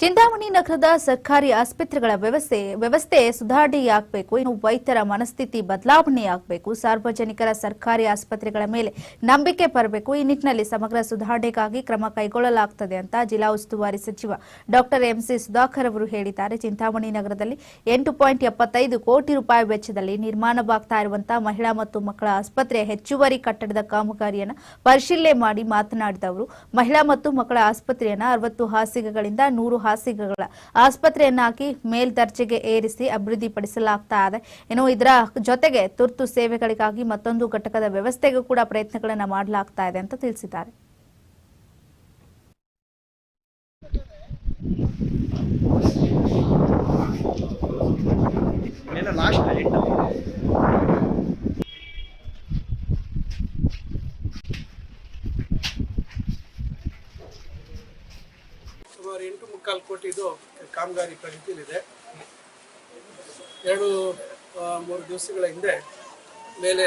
ಚಿಂತಾಮಣಿ ನಗರದ ಸರ್ಕಾರಿ ಆಸ್ಪತ್ರೆಗಳ ವ್ಯವಸ್ಥೆ ವ್ಯವಸ್ಥೆ ಸುಧಾರಣೆಯಾಗಬೇಕು. ಇನ್ನು ವೈದ್ಯರ ಮನಸ್ಥಿತಿ ಬದಲಾವಣೆಯಾಗಬೇಕು. ಸಾರ್ವಜನಿಕರ ಸರ್ಕಾರಿ ಆಸ್ಪತ್ರೆಗಳ ಮೇಲೆ ನಂಬಿಕೆ ಬರಬೇಕು. ಈ ನಿಟ್ಟಿನಲ್ಲಿ ಸಮಗ್ರ ಸುಧಾರಣೆಗಾಗಿ ಕ್ರಮ ಕೈಗೊಳ್ಳಲಾಗುತ್ತದೆ ಅಂತ ಜಿಲ್ಲಾ ಉಸ್ತುವಾರಿ ಸಚಿವ ಡಾಕ್ಟರ್ ಎಂಸಿ ಸುಧಾಕರ್ ಅವರು ಹೇಳಿದ್ದಾರೆ. ಚಿಂತಾಮಣಿ ನಗರದಲ್ಲಿ ಎಂಟು ಪಾಯಿಂಟ್ ಎಪ್ಪತ್ತೈದು ಕೋಟಿ ರೂಪಾಯಿ ವೆಚ್ಚದಲ್ಲಿ ನಿರ್ಮಾಣವಾಗ್ತಾ ಇರುವಂತಹ ಮಹಿಳಾ ಮತ್ತು ಮಕ್ಕಳ ಆಸ್ಪತ್ರೆಯ ಹೆಚ್ಚುವರಿ ಕಟ್ಟಡದ ಕಾಮಗಾರಿಯನ್ನು ಪರಿಶೀಲನೆ ಮಾಡಿ ಮಾತನಾಡಿದ ಮಹಿಳಾ ಮತ್ತು ಮಕ್ಕಳ ಆಸ್ಪತ್ರೆಯನ್ನ ಅರವತ್ತು ಹಾಸಿಗೆಗಳಿಂದ ನೂರು ಹಾಸಿಗೆಗಳ ಆಸ್ಪತ್ರೆಯನ್ನಾಗಿ ಮೇಲ್ದರ್ಜೆಗೆ ಏರಿಸಿ ಅಭಿವೃದ್ಧಿಪಡಿಸಲಾಗ್ತಾ ಇದೆ ಇನ್ನು ಇದರ ಜೊತೆಗೆ ತುರ್ತು ಸೇವೆಗಳಿಗಾಗಿ ಮತ್ತೊಂದು ಘಟಕದ ವ್ಯವಸ್ಥೆಗೂ ಕೂಡ ಪ್ರಯತ್ನಗಳನ್ನು ಮಾಡಲಾಗ್ತಾ ಇದೆ ಅಂತ ತಿಳಿಸಿದ್ದಾರೆ ಮೇಲೆ ಲಾಸ್ಟ್ ಎಂಟು ಸುಮಾರು ಎಂಟು ಮುಕ್ಕಾಲು ಇದು ಕಾಮಗಾರಿ ಪ್ರಗತಿಯಲ್ಲಿದೆ ಎರಡು ಮೂರು ದಿವಸಗಳ ಹಿಂದೆ ಮೇಲೆ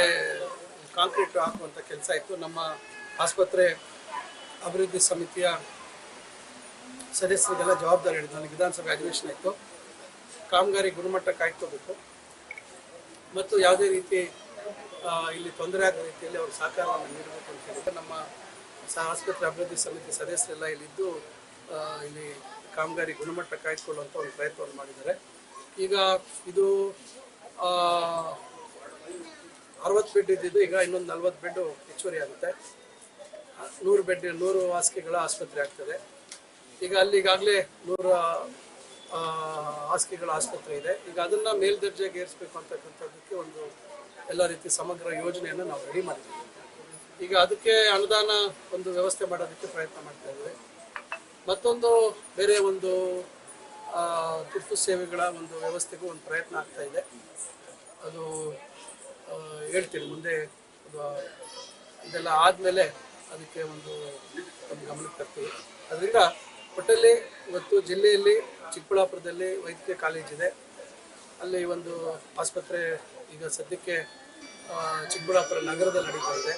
ಕಾಂಕ್ರೀಟ್ ಹಾಕುವಂಥ ಕೆಲಸ ಇತ್ತು. ನಮ್ಮ ಆಸ್ಪತ್ರೆ ಅಭಿವೃದ್ಧಿ ಸಮಿತಿಯ ಸದಸ್ಯರಿಗೆಲ್ಲ ಜವಾಬ್ದಾರಿ ಹಿಡಿದು ನನಗೆ ವಿಧಾನಸಭೆ ಅಧಿವೇಶನ ಇತ್ತು. ಕಾಮಗಾರಿ ಗುಣಮಟ್ಟ ಕಾಯ್ಕೋಬೇಕು ಮತ್ತು ಯಾವುದೇ ರೀತಿ ಇಲ್ಲಿ ತೊಂದರೆ ಆಗೋ ರೀತಿಯಲ್ಲಿ ಅವರು ಸಹಕಾರವನ್ನು ನೀಡಬೇಕು ಅಂತ ಹೇಳಿದ್ರೆ. ನಮ್ಮ ಆಸ್ಪತ್ರೆ ಅಭಿವೃದ್ಧಿ ಸಮಿತಿ ಸದಸ್ಯರೆಲ್ಲ ಇಲ್ಲಿದ್ದು ಇಲ್ಲಿ ಕಾಮಗಾರಿ ಗುಣಮಟ್ಟ ಕಾಯ್ದುಕೊಳ್ಳುವಂಥ ಒಂದು ಪ್ರಯತ್ನವನ್ನು ಮಾಡಿದ್ದಾರೆ. ಈಗ ಇದು ಅರವತ್ತು ಬೆಡ್ ಇದ್ದಿದ್ದು, ಈಗ ಇನ್ನೊಂದು ನಲ್ವತ್ತು ಬೆಡ್ ಹೆಚ್ಚುವರಿ ಆಗುತ್ತೆ. ನೂರು ಬೆಡ್, ನೂರು ಹಾಸಿಗೆಗಳ ಆಸ್ಪತ್ರೆ ಆಗ್ತದೆ. ಈಗ ಅಲ್ಲಿ ಈಗಾಗಲೇ ನೂರ ಹಾಸಿಗೆಗಳ ಆಸ್ಪತ್ರೆ ಇದೆ. ಈಗ ಅದನ್ನು ಮೇಲ್ದರ್ಜೆಗೆ ಏರಿಸಬೇಕು ಅಂತಕ್ಕಂಥದ್ದಕ್ಕೆ ಒಂದು ಎಲ್ಲ ರೀತಿ ಸಮಗ್ರ ಯೋಜನೆಯನ್ನು ನಾವು ರೆಡಿ ಮಾಡಿದ್ದೀವಿ. ಈಗ ಅದಕ್ಕೆ ಅನುದಾನ ಒಂದು ವ್ಯವಸ್ಥೆ ಮಾಡೋದಕ್ಕೆ ಪ್ರಯತ್ನ ಮಾಡ್ತಾ ಇದ್ದೇವೆ. ಮತ್ತೊಂದು ಬೇರೆ ಒಂದು ತುರ್ತು ಸೇವೆಗಳ ಒಂದು ವ್ಯವಸ್ಥೆಗೂ ಒಂದು ಪ್ರಯತ್ನ ಆಗ್ತಾ ಇದೆ. ಅದು ಹೇಳ್ತೀನಿ, ಮುಂದೆ ಇದೆಲ್ಲ ಆದಮೇಲೆ ಅದಕ್ಕೆ ಒಂದು ಗಮನಕ್ಕೆ ತರ್ತೀವಿ. ಅದರಿಂದ ಒಟ್ಟಲ್ಲಿ ಇವತ್ತು ಜಿಲ್ಲೆಯಲ್ಲಿ ಚಿಕ್ಕಬಳ್ಳಾಪುರದಲ್ಲಿ ವೈದ್ಯಕೀಯ ಕಾಲೇಜ್ ಇದೆ. ಅಲ್ಲಿ ಒಂದು ಆಸ್ಪತ್ರೆ ಈಗ ಸದ್ಯಕ್ಕೆ ಚಿಕ್ಕಬಳ್ಳಾಪುರ ನಗರದಲ್ಲಿ ನಡೀತಾ ಇದೆ.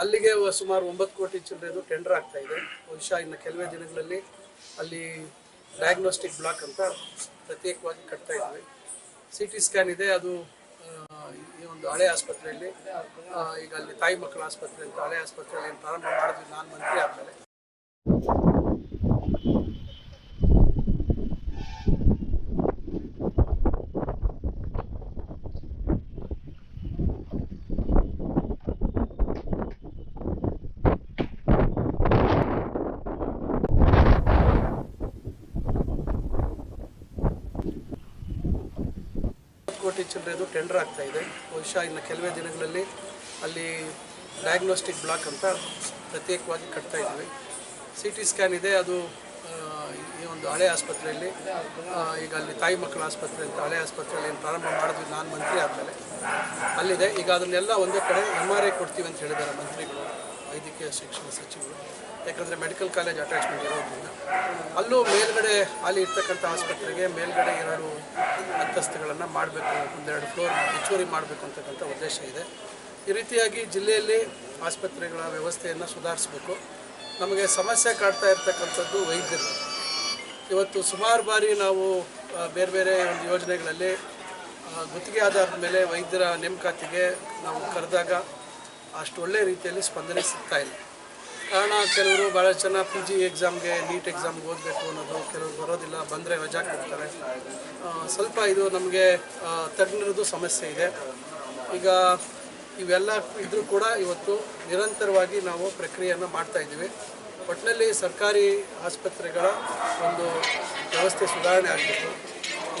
ಅಲ್ಲಿಗೆ ಸುಮಾರು ಒಂಬತ್ತು ಕೋಟಿ ಚಿಲ್ಲರೆದು ಟೆಂಡರ್ ಆಗ್ತಾ ಇದೆ. ಬಹುಶಃ ಇನ್ನು ಕೆಲವೇ ದಿನಗಳಲ್ಲಿ ಅಲ್ಲಿ ಡಯಾಗ್ನೋಸ್ಟಿಕ್ ಬ್ಲಾಕ್ ಅಂತ ಪ್ರತ್ಯೇಕವಾಗಿ ಕಟ್ತಾ ಇದ್ದೀವಿ ಸಿ ಟಿ ಸ್ಕ್ಯಾನ್ ಇದೆ, ಅದು ಈ ಒಂದು ಹಳೆ ಆಸ್ಪತ್ರೆಯಲ್ಲಿ ಈಗ ಅಲ್ಲಿ ತಾಯಿ ಮಕ್ಕಳ ಆಸ್ಪತ್ರೆ ಅಂತ, ಹಳೆ ಆಸ್ಪತ್ರೆಯಲ್ಲಿ ಪ್ರಾರಂಭ ಮಾಡಿದ್ವಿ, ನಾನು ಮಂತ್ರಿ ಆದಮೇಲೆ. ಚಿಲ್ಲರೆದು ಟೆಂಡರ್ ಆಗ್ತಾ ಇದೆ. ಬಹುಶಃ ಇನ್ನು ಕೆಲವೇ ದಿನಗಳಲ್ಲಿ ಅಲ್ಲಿ ಡಯಾಗ್ನೋಸ್ಟಿಕ್ ಬ್ಲಾಕ್ ಅಂತ ಪ್ರತ್ಯೇಕವಾಗಿ ಕಟ್ತಾ ಇದ್ವಿ ಸಿ ಟಿ ಸ್ಕ್ಯಾನ್ ಇದೆ, ಅದು ಈ ಒಂದು ಹಳೆ ಆಸ್ಪತ್ರೆಯಲ್ಲಿ ಈಗ ಅಲ್ಲಿ ತಾಯಿ ಮಕ್ಕಳ ಆಸ್ಪತ್ರೆ ಅಂತ ಹಳೆ ಆಸ್ಪತ್ರೆಯಲ್ಲಿ ಏನು ಪ್ರಾರಂಭ ಮಾಡಿದ್ವಿ, ನಾನು ಮಂತ್ರಿ ಆದಮೇಲೆ. ಅಲ್ಲಿದೆ. ಈಗ ಅದನ್ನೆಲ್ಲ ಒಂದೇ ಕಡೆ ಎಂ ಆರ್ ಐ ಕೊಡ್ತೀವಿ ಅಂತ ಹೇಳಿದ್ದಾರೆ ಮಂತ್ರಿಗಳು, ವೈದ್ಯಕೀಯ ಶಿಕ್ಷಣ ಸಚಿವರು. ಯಾಕಂದರೆ ಮೆಡಿಕಲ್ ಕಾಲೇಜ್ ಅಟ್ಯಾಚ್ಮೆಂಟ್ ಇರೋದ್ರಿಂದ. ಅಲ್ಲೂ ಮೇಲ್ಗಡೆ ಅಲ್ಲಿ ಇರ್ತಕ್ಕಂಥ ಆಸ್ಪತ್ರೆಗೆ ಮೇಲ್ಗಡೆ ಎರಡು ಅಂತಸ್ತುಗಳನ್ನು ಮಾಡಬೇಕು, ಒಂದೆರಡು ಫ್ಲೋರ್ ಹೆಚ್ಚುವರಿ ಮಾಡಬೇಕು ಅಂತಕ್ಕಂಥ ಉದ್ದೇಶ ಇದೆ. ಈ ರೀತಿಯಾಗಿ ಜಿಲ್ಲೆಯಲ್ಲಿ ಆಸ್ಪತ್ರೆಗಳ ವ್ಯವಸ್ಥೆಯನ್ನು ಸುಧಾರಿಸಬೇಕು. ನಮಗೆ ಸಮಸ್ಯೆ ಕಾಡ್ತಾ ಇರ್ತಕ್ಕಂಥದ್ದು ವೈದ್ಯರು. ಇವತ್ತು ಸುಮಾರು ಬಾರಿ ನಾವು ಬೇರೆ ಬೇರೆ ಒಂದು ಯೋಜನೆಗಳಲ್ಲಿ ಗುತ್ತಿಗೆ ಆಧಾರದ ಮೇಲೆ ವೈದ್ಯರ ನೇಮಕಾತಿಗೆ ನಾವು ಕರೆದಾಗ ಅಷ್ಟು ಒಳ್ಳೆಯ ರೀತಿಯಲ್ಲಿ ಸ್ಪಂದನೆ ಸಿಗ್ತಾ ಇಲ್ಲ. ಕಾರಣ, ಕೆಲವರು ಭಾಳ ಜನ ಪಿ ಜಿ ಎಕ್ಸಾಮ್ಗೆ ನೀಟ್ ಎಕ್ಸಾಮ್ಗೆ ಓದಬೇಕು ಅನ್ನೋದು ಕೆಲವರು ಬರೋದಿಲ್ಲ, ಬಂದರೆ ವಜಾ ಕೊಡ್ತಾರೆ ಸ್ವಲ್ಪ ಇದು ನಮಗೆ ತಜ್ಞರದ್ದು ಸಮಸ್ಯೆ ಇದೆ. ಈಗ ಇವೆಲ್ಲ ಇದ್ದರೂ ಕೂಡ ಇವತ್ತು ನಿರಂತರವಾಗಿ ನಾವು ಪ್ರಕ್ರಿಯೆಯನ್ನು ಮಾಡ್ತಾಯಿದ್ದೀವಿ ಒಟ್ಟಿನಲ್ಲಿ ಸರ್ಕಾರಿ ಆಸ್ಪತ್ರೆಗಳ ಒಂದು ವ್ಯವಸ್ಥೆ ಸುಧಾರಣೆ ಆಗಬೇಕು.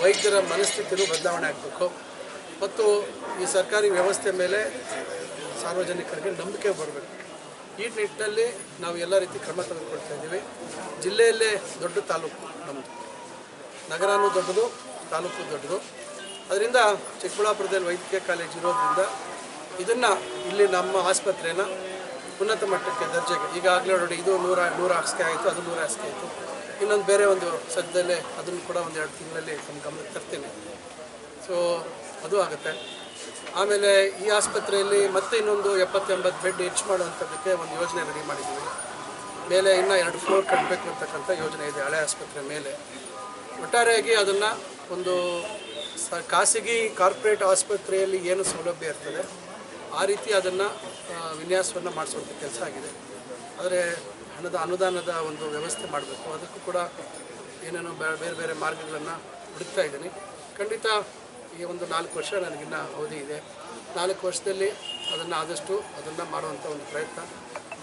ವೈದ್ಯರ ಮನಸ್ಥಿತಿಯೂ ಬದಲಾವಣೆ ಆಗಬೇಕು. ಮತ್ತು ಈ ಸರ್ಕಾರಿ ವ್ಯವಸ್ಥೆ ಮೇಲೆ ಸಾರ್ವಜನಿಕರಿಗೆ ನಂಬಿಕೆ ಬರಬೇಕು. ಈ ನಿಟ್ಟಿನಲ್ಲಿ ನಾವು ಎಲ್ಲ ರೀತಿ ಕ್ರಮ ತೆಗೆದುಕೊಳ್ತಾ ಇದ್ದೀವಿ. ಜಿಲ್ಲೆಯಲ್ಲೇ ದೊಡ್ಡ ತಾಲೂಕು ನಮ್ಮದು ನಗರನೂ ದೊಡ್ಡದು, ತಾಲೂಕು ದೊಡ್ಡದು. ಅದರಿಂದ ಚಿಕ್ಕಬಳ್ಳಾಪುರದಲ್ಲಿ ವೈದ್ಯಕೀಯ ಕಾಲೇಜ್ ಇರೋದ್ರಿಂದ ಇದನ್ನು ಇಲ್ಲಿ ನಮ್ಮ ಆಸ್ಪತ್ರೆನ ಉನ್ನತ ಮಟ್ಟಕ್ಕೆ ದರ್ಜೆಗೆ, ಈಗಾಗಲೇ ನೋಡಿ ಇದು ನೂರ ನೂರ ಹಾಸಿಗೆ ಆಯಿತು, ಅದು ನೂರ ಹಾಸಿಗೆ ಆಯಿತು. ಇನ್ನೊಂದು ಬೇರೆ ಒಂದು ಸದ್ಯದಲ್ಲೇ ಅದನ್ನು ಕೂಡ ಒಂದು ಎರಡು ತಿಂಗಳಲ್ಲಿ ನಮ್ಮ ಗಮನಕ್ಕೆ ತರ್ತೇನೆ. ಸೊ ಅದು ಆಗುತ್ತೆ. ಆಮೇಲೆ ಈ ಆಸ್ಪತ್ರೆಯಲ್ಲಿ ಮತ್ತೆ ಇನ್ನೊಂದು ಎಪ್ಪತ್ತೆಂಬತ್ತು ಬೆಡ್ ಹೆಚ್ಚು ಮಾಡುವಂಥದ್ದಕ್ಕೆ ಒಂದು ಯೋಜನೆ ರೆಡಿ ಮಾಡಿದ್ದೀವಿ. ಮೇಲೆ ಇನ್ನೂ ಎರಡು ಫ್ಲೋರ್ ಕಟ್ಟಬೇಕು ಅಂತಕ್ಕಂಥ ಯೋಜನೆ ಇದೆ ಹಳೆ ಆಸ್ಪತ್ರೆ ಮೇಲೆ. ಒಟ್ಟಾರೆಯಾಗಿ ಅದನ್ನು ಒಂದು ಖಾಸಗಿ ಕಾರ್ಪೊರೇಟ್ ಆಸ್ಪತ್ರೆಯಲ್ಲಿ ಏನು ಸೌಲಭ್ಯ ಇರ್ತದೆ, ಆ ರೀತಿ ಅದನ್ನು ವಿನ್ಯಾಸವನ್ನು ಮಾಡಿಸುವಂಥ ಕೆಲಸ ಆಗಿದೆ. ಆದರೆ ಹಣದ ಅನುದಾನದ ಒಂದು ವ್ಯವಸ್ಥೆ ಮಾಡಬೇಕು. ಅದಕ್ಕೂ ಕೂಡ ಏನೇನೋ ಬೇರೆ ಬೇರೆ ಮಾರ್ಗಗಳನ್ನು ಹುಡುಕ್ತಾ ಇದ್ದೀನಿ. ಖಂಡಿತ ಈ ಒಂದು ನಾಲ್ಕು ವರ್ಷ ನನಗಿನ್ನ ಅವಧಿ ಇದೆ. ನಾಲ್ಕು ವರ್ಷದಲ್ಲಿ ಅದನ್ನು ಆದಷ್ಟು ಅದನ್ನು ಮಾಡುವಂಥ ಒಂದು ಪ್ರಯತ್ನ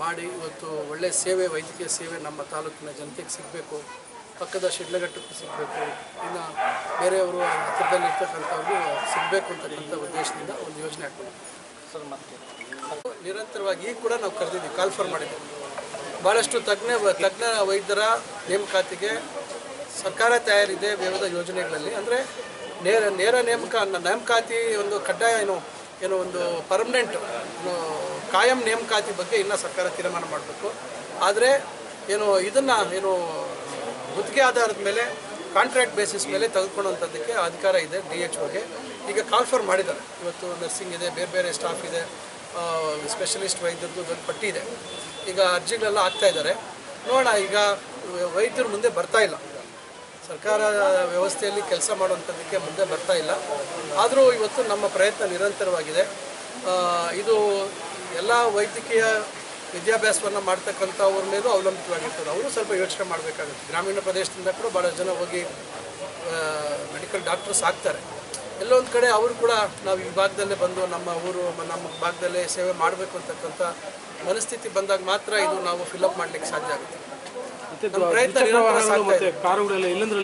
ಮಾಡಿ, ಇವತ್ತು ಒಳ್ಳೆಯ ಸೇವೆ, ವೈದ್ಯಕೀಯ ಸೇವೆ ನಮ್ಮ ತಾಲೂಕಿನ ಜನತೆಗೆ ಸಿಗಬೇಕು, ಪಕ್ಕದ ಶಿಡ್ಲಘಟ್ಟಕ್ಕೂ ಸಿಗಬೇಕು, ಇನ್ನು ಬೇರೆಯವರು ಹತ್ತಿರದಲ್ಲಿರ್ತಕ್ಕಂಥವ್ರು ಸಿಗಬೇಕು ಅಂತಕ್ಕಂಥ ಉದ್ದೇಶದಿಂದ ಒಂದು ಯೋಜನೆ ಹಾಕೊಂಡು ನಿರಂತರವಾಗಿ ಈಗ ಕೂಡ ನಾವು ಕರೆದಿದ್ದೀವಿ ಕಾಲ್ಫರ್ ಮಾಡಿದ್ದೀವಿ. ಭಾಳಷ್ಟು ತಜ್ಞ ತಜ್ಞ ವೈದ್ಯರ ನೇಮಕಾತಿಗೆ ಸರ್ಕಾರ ತಯಾರಿದೆ, ವಿವಿಧ ಯೋಜನೆಗಳಲ್ಲಿ. ಅಂದರೆ ನೇರ ನೇರ ನೇಮಕ, ನೇಮಕಾತಿ ಒಂದು ಕಡ್ಡಾಯ ಏನು, ಏನೋ ಒಂದು ಪರ್ಮನೆಂಟ್ ಕಾಯಂ ನೇಮಕಾತಿ ಬಗ್ಗೆ ಇನ್ನೂ ಸರ್ಕಾರ ತೀರ್ಮಾನ ಮಾಡಬೇಕು. ಆದರೆ ಏನು ಇದನ್ನು ಏನು ಗುತ್ತಿಗೆ ಆಧಾರದ ಮೇಲೆ ಕಾಂಟ್ರಾಕ್ಟ್ ಬೇಸಿಸ್ ಮೇಲೆ ತೆಗೆದುಕೊಳ್ಳುವಂಥದ್ದಕ್ಕೆ ಅಧಿಕಾರ ಇದೆ ಡಿ ಎಚ್ ಒಗೆ. ಈಗ ಕಾಲ್ಫರ್ ಮಾಡಿದ್ದಾರೆ. ಇವತ್ತು ನರ್ಸಿಂಗ್ ಇದೆ, ಬೇರೆ ಬೇರೆ ಸ್ಟಾಫ್ ಇದೆ ಸ್ಪೆಷಲಿಸ್ಟ್ ವೈದ್ಯರದ್ದು ದೊಡ್ಡ ಪಟ್ಟಿ ಇದೆ. ಈಗ ಅರ್ಜಿಗಳೆಲ್ಲ ಆಗ್ತಾ ಇದ್ದಾರೆ. ನೋಡೋಣ, ಈಗ ವೈದ್ಯರು ಮುಂದೆ ಬರ್ತಾ ಇಲ್ಲ. ಸರ್ಕಾರ ವ್ಯವಸ್ಥೆಯಲ್ಲಿ ಕೆಲಸ ಮಾಡುವಂಥದ್ದಕ್ಕೆ ಮುಂದೆ ಬರ್ತಾ ಇಲ್ಲ. ಆದರೂ ಇವತ್ತು ನಮ್ಮ ಪ್ರಯತ್ನ ನಿರಂತರವಾಗಿದೆ. ಇದು ಎಲ್ಲ ವೈದ್ಯಕೀಯ ವಿದ್ಯಾಭ್ಯಾಸವನ್ನು ಮಾಡ್ತಕ್ಕಂಥವ್ರ ಮೇಲೂ ಅವಲಂಬಿತವಾಗಿರ್ತದೆ. ಅವರು ಸ್ವಲ್ಪ ಯೋಚನೆ ಮಾಡಬೇಕಾಗುತ್ತೆ. ಗ್ರಾಮೀಣ ಪ್ರದೇಶದಿಂದ ಕೂಡ ಭಾಳ ಜನ ಹೋಗಿ ಮೆಡಿಕಲ್ ಡಾಕ್ಟರ್ಸ್ ಆಗ್ತಾರೆ. ಎಲ್ಲೊಂದು ಕಡೆ ಅವರು ಕೂಡ ನಾವು ಈ ಭಾಗದಲ್ಲೇ ಬಂದು ನಮ್ಮ ಊರು, ನಮ್ಮ ಭಾಗದಲ್ಲೇ ಸೇವೆ ಮಾಡಬೇಕು ಅಂತಕ್ಕಂಥ ಮನಸ್ಥಿತಿ ಬಂದಾಗ ಮಾತ್ರ ಇದು ನಾವು ಫಿಲಪ್ ಮಾಡಲಿಕ್ಕೆ ಸಾಧ್ಯ ಆಗುತ್ತೆ. ಪ್ರಯತ್ನ. ಮತ್ತೆ ಕಾರುಗಳೆಲ್ಲ ಎಲ್ಲಂದ್ರೆ